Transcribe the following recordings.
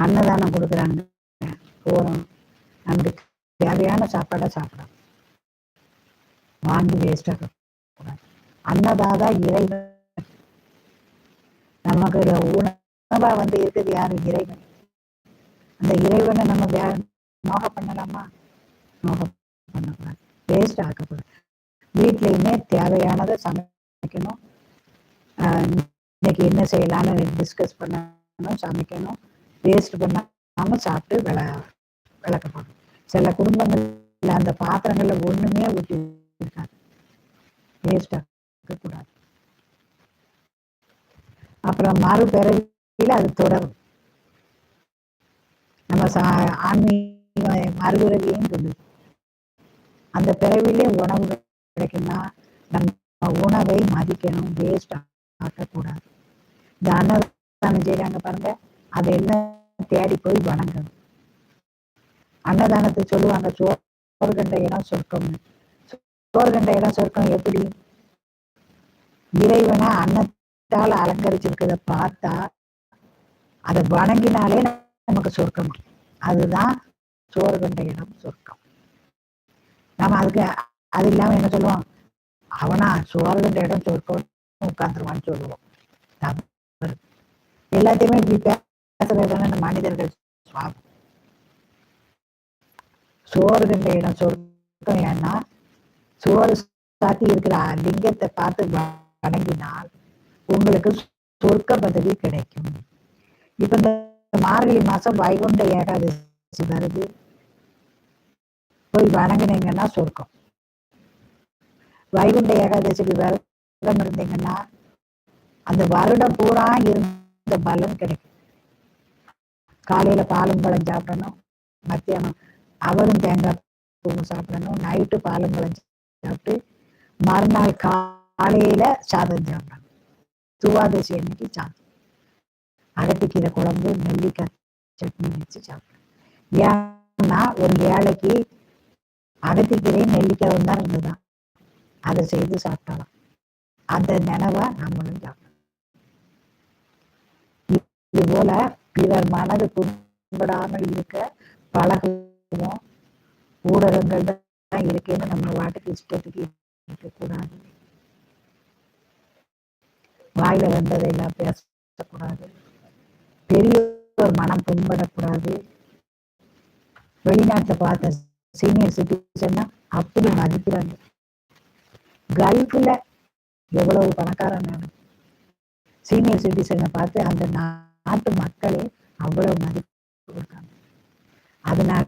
அன்னதானம் கொடுக்குறாங்க. போகிறோம் நமக்கு தேவையான சாப்பாடை சாப்பிடும் வாங்கி வேஸ்ட் அன்னதாதா இறைவன். நமக்கு உணவா வந்து இருக்குது யாரு? இறைவன். அந்த இறைவனை நம்ம வே- நோக பண்ணலாமா? நோக பண்ணக்கூடாது. வேஸ்ட் ஆக்கக்கூடாது வீட்லையுமே தேவையானதை சமைக்கணும். ஆஹ் இன்னைக்கு என்ன செய்யலாம்னு டிஸ்கஸ் பண்ணணும் சமைக்கணும். வேஸ்ட் பண்ணாம சாப்பிட்டு விள விளக்கப்படும் சில குடும்பங்கள்ல அந்த பாத்திரங்கள்ல ஒண்ணுமே ஊற்றி இருக்காது. வேஸ்டாக கூடாது அப்புறம் மறுபிறவியில அது தொடரும். நம்ம சா ஆன்மீக மறுபிறவியும் சொல்லுது. அந்த பிறவிலே உணவு கிடைக்கும்னா நம்ம உணவை மதிக்கணும். வேஸ்ட் ஆக்கக்கூடாது. இந்த அன்னதானம் செய்யறாங்க பாருங்க. அதெல்லாம் தேடி போய் வணங்கணும். அன்னதானத்தை சொல்லுவாங்க சோறு கண்ட இடம் சொர்க்கம்னு. சோறு கண்ட இடம் சொர்க்கம் எப்படி? இறைவனை அன்னத்தால் அலங்கரிச்சிருக்கிறத பார்த்தா அதை வணங்கினாலே நமக்கு சொர்க்கம். அதுதான் சோறு கண்ட இடம் சொர்க்கம். நம்ம அதுக்கு அது இல்லாம என்ன சொல்லுவோம்? அவனா சோறு கண்ட இடம் சொர்க்கம் உட்காந்துருவான்னு சொல்லுவோம். எல்லாத்தையுமே இப்படி பேசுறதுதானே இந்த மனிதர்கள் சுவாபம் சோறு கண்ட இடம் சொர்க்கம் ஏன்னா சோறு சாத்தி இருக்கிற லிங்கத்தை பார்த்து வணங்கினால் உங்களுக்கு சொர்க்க பதவி கிடைக்கும். இப்ப இந்த மார்கழி மாசம் வைகுண்ட ஏகாதசி வருது. போய் வணங்கினீங்கன்னா சொர்க்கம். வைகுண்ட ஏகாதசிக்கு விரதம் இருந்தீங்கன்னா அந்த வருடம் பூரா இருந்த பலன் கிடைக்கும். காலையில பாலும் பழம் சாப்பிடணும். மத்தியானம் அவரும் தேங்காய் பூவும் சாப்பிடணும். நைட்டு பாலும் பழம் சாப்பிட்டு மறுநாள் காலையில சாதம் சாப்பிடணும். துவாதசி அன்னைக்கு சாதம். அகத்திக்கீரை குழம்பு நெல்லிக்காய் சட்னி வச்சு சாப்பிடணும். ஏன்னா ஒரு ஏழைக்கு அகத்திக்கீரை நெல்லிக்காயும் தான் இருந்ததுதான் அதை செய்து சாப்பிடலாம். அந்த நினைவா நம்மளும் சாப்பிடணும். இது போல பிறர் மனது புண்படாமல் இருக்க பழகுவோம். ஊடகங்கள் தான் இருக்கேன்னு நம்ம வாட்டுக்கு இஷ்டத்துக்கு இருக்கக்கூடாது வாயில வந்ததையெல்லாம் பேசக்கூடாது. பெரியவர் மனம் புண்படக்கூடாது. வெளிநாட்டை பார்த்த சீனியர் சிட்டிசன்னா அப்படி மதிக்கிறாங்க. கல்ஃபில் எவ்வளவு பணக்காரன் சீனியர் சிட்டிசனை பார்த்து அந்த நாட்டு மக்களே அவ்வளவு மதிப்பு கொடுக்காங்க. அதனால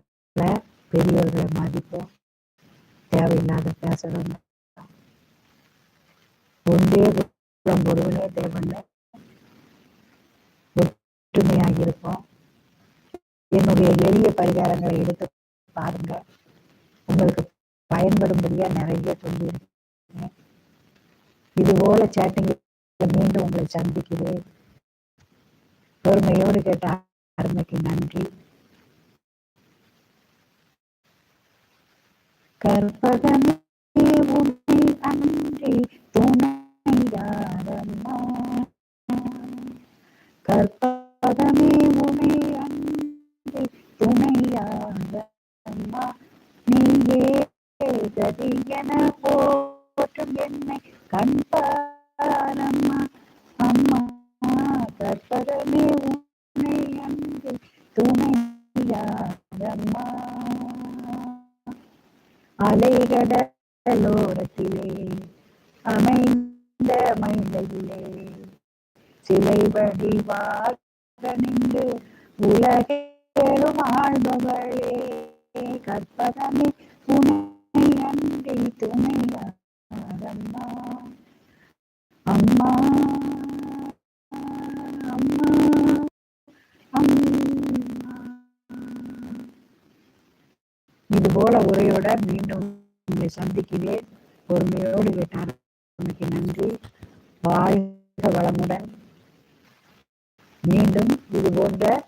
பெரியவர்களை மதிப்போம். தேவையில்லாத பேசுறவங்க ஒன்றே குலம் ஒருவனே தேவன்ல ஒற்றுமையாக இருப்போம். என்னுடைய எளிய பரிகாரங்களை எடுத்து பாருங்க. உங்களுக்கு பயன்படும்படியா நிறைய சொல்லியிருக்கேன். இது போல சேட்டிங் மீண்டும் உங்களை சந்திக்கிறேன். பொறுமையோடு கேட்ட அருமைக்கு நன்றி. கற்பகமே உண்மை அன்றி துணையாரம்மா கற்பகமே உன்னை அன்றி துணையாரம்மா நீயே கதி என போற்றும் என்னை கண்பாரம்மா கற்பகமே உன்னை அன்பு துணையம்மா அலைகடலோரத்திலே அமைந்த மயிலையிலே சிலை வடிவாக நின்று உலகேழும் ஆழ்பவளே கற்பதமே உன்னை அன்றி துணையாரம்மா அம்மா. போல உரையோட மீண்டும் உங்களை சந்திக்கிறேன். பொறுமையோடு கேட்டார் உனக்கு நன்றி. வாழ்க வளமுடன். மீண்டும் இது போன்ற